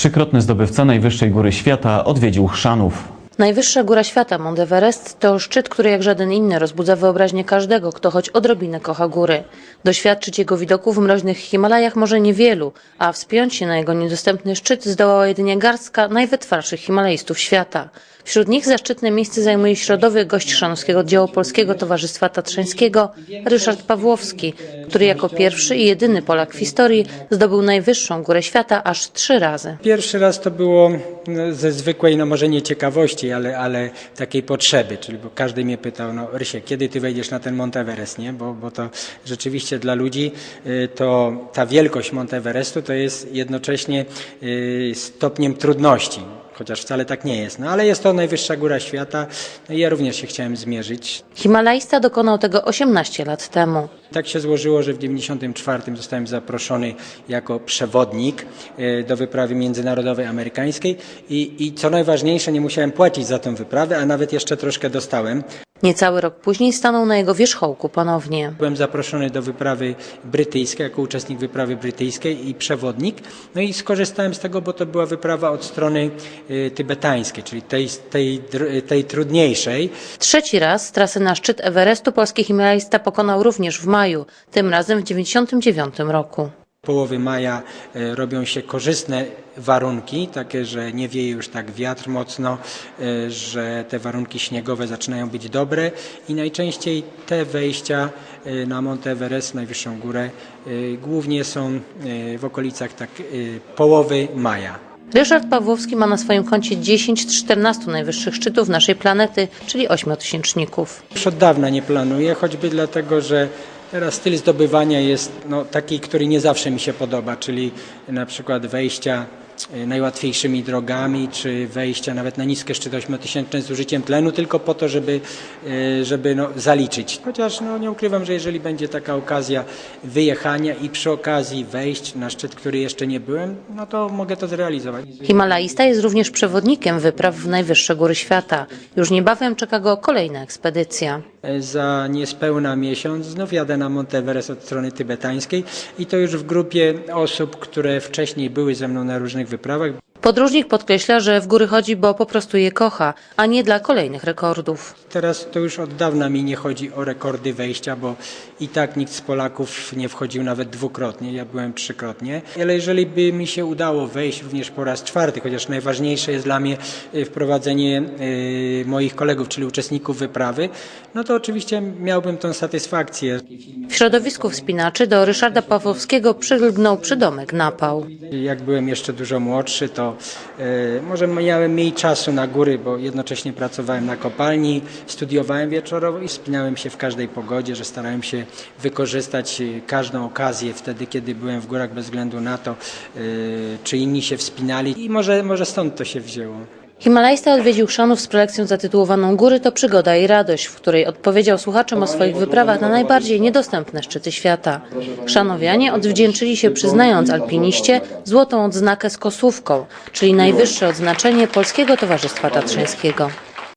Trzykrotny zdobywca najwyższej góry świata odwiedził Chrzanów. Najwyższa góra świata, Mount Everest, to szczyt, który jak żaden inny rozbudza wyobraźnię każdego, kto choć odrobinę kocha góry. Doświadczyć jego widoków w mroźnych Himalajach może niewielu, a wspiąć się na jego niedostępny szczyt zdołała jedynie garstka najwytwarszych Himalajstów świata. Wśród nich zaszczytne miejsce zajmuje środowy gość Chrzanowskiego Oddziału Polskiego Towarzystwa Tatrzańskiego Ryszard Pawłowski, który jako pierwszy i jedyny Polak w historii zdobył najwyższą górę świata aż trzy razy. Pierwszy raz to było no, ze zwykłej, no może nie ciekawości, ale, ale takiej potrzeby, czyli bo każdy mnie pytał, no Rysie, kiedy ty wejdziesz na ten Mont Everest, nie? Bo, bo to rzeczywiście dla ludzi y, to ta wielkość Mont Everestu to jest jednocześnie y, stopniem trudności. Chociaż wcale tak nie jest. No ale jest to najwyższa góra świata. No i ja również się chciałem zmierzyć. Himalajsta dokonał tego 18 lat temu. Tak się złożyło, że w 1994 zostałem zaproszony jako przewodnik e, do wyprawy międzynarodowej amerykańskiej i, i co najważniejsze, nie musiałem płacić za tę wyprawę, a nawet jeszcze troszkę dostałem. Niecały rok później stanął na jego wierzchołku ponownie. Byłem zaproszony do wyprawy brytyjskiej, jako uczestnik wyprawy brytyjskiej i przewodnik. No i skorzystałem z tego, bo to była wyprawa od strony e, tybetańskiej, czyli tej, tej, tej trudniejszej. Trzeci raz trasę na szczyt Everestu polski himalajsta pokonał również w maju, tym razem w 1999 roku. Połowy maja e, robią się korzystne warunki, takie, że nie wieje już tak wiatr mocno, e, że te warunki śniegowe zaczynają być dobre i najczęściej te wejścia e, na Mont Everest, najwyższą górę, głównie są w okolicach tak połowy maja. Ryszard Pawłowski ma na swoim koncie 10 z 14 najwyższych szczytów naszej planety, czyli ośmiotysięczników. Już od dawna nie planuję, choćby dlatego, że teraz styl zdobywania jest no, taki, który nie zawsze mi się podoba, czyli na przykład wejścia najłatwiejszymi drogami, czy wejścia nawet na niskie szczyty 8000 z użyciem tlenu, tylko po to, żeby, e, żeby no, zaliczyć. Chociaż no, nie ukrywam, że jeżeli będzie taka okazja wyjechania i przy okazji wejść na szczyt, który jeszcze nie byłem, no to mogę to zrealizować. Himalajsta jest również przewodnikiem wypraw w najwyższe góry świata. Już niebawem czeka go kolejna ekspedycja. Za niespełna miesiąc znów jadę na Mont Everest od strony tybetańskiej i to już w grupie osób, które wcześniej były ze mną na różnych wyprawach. Podróżnik podkreśla, że w góry chodzi, bo po prostu je kocha, a nie dla kolejnych rekordów. Teraz to już od dawna mi nie chodzi o rekordy wejścia, bo i tak nikt z Polaków nie wchodził nawet dwukrotnie, ja byłem trzykrotnie. Ale jeżeli by mi się udało wejść również po raz czwarty, chociaż najważniejsze jest dla mnie y, wprowadzenie y, moich kolegów, czyli uczestników wyprawy, no to oczywiście miałbym tą satysfakcję. W środowisku wspinaczy do Ryszarda Pawłowskiego przylgnął przydomek Napał. Jak byłem jeszcze dużo młodszy, to e, może miałem mniej czasu na góry, bo jednocześnie pracowałem na kopalni, studiowałem wieczorowo i wspinałem się w każdej pogodzie, że starałem się wykorzystać e, każdą okazję wtedy, kiedy byłem w górach, bez względu na to, e, czy inni się wspinali. I może, może stąd to się wzięło. Himalajsta odwiedził Chrzanów z prelekcją zatytułowaną Góry to przygoda i radość, w której odpowiedział słuchaczom o swoich wyprawach na najbardziej niedostępne szczyty świata. Chrzanowianie odwdzięczyli się przyznając alpiniście złotą odznakę z kosówką, czyli najwyższe odznaczenie Polskiego Towarzystwa Tatrzańskiego.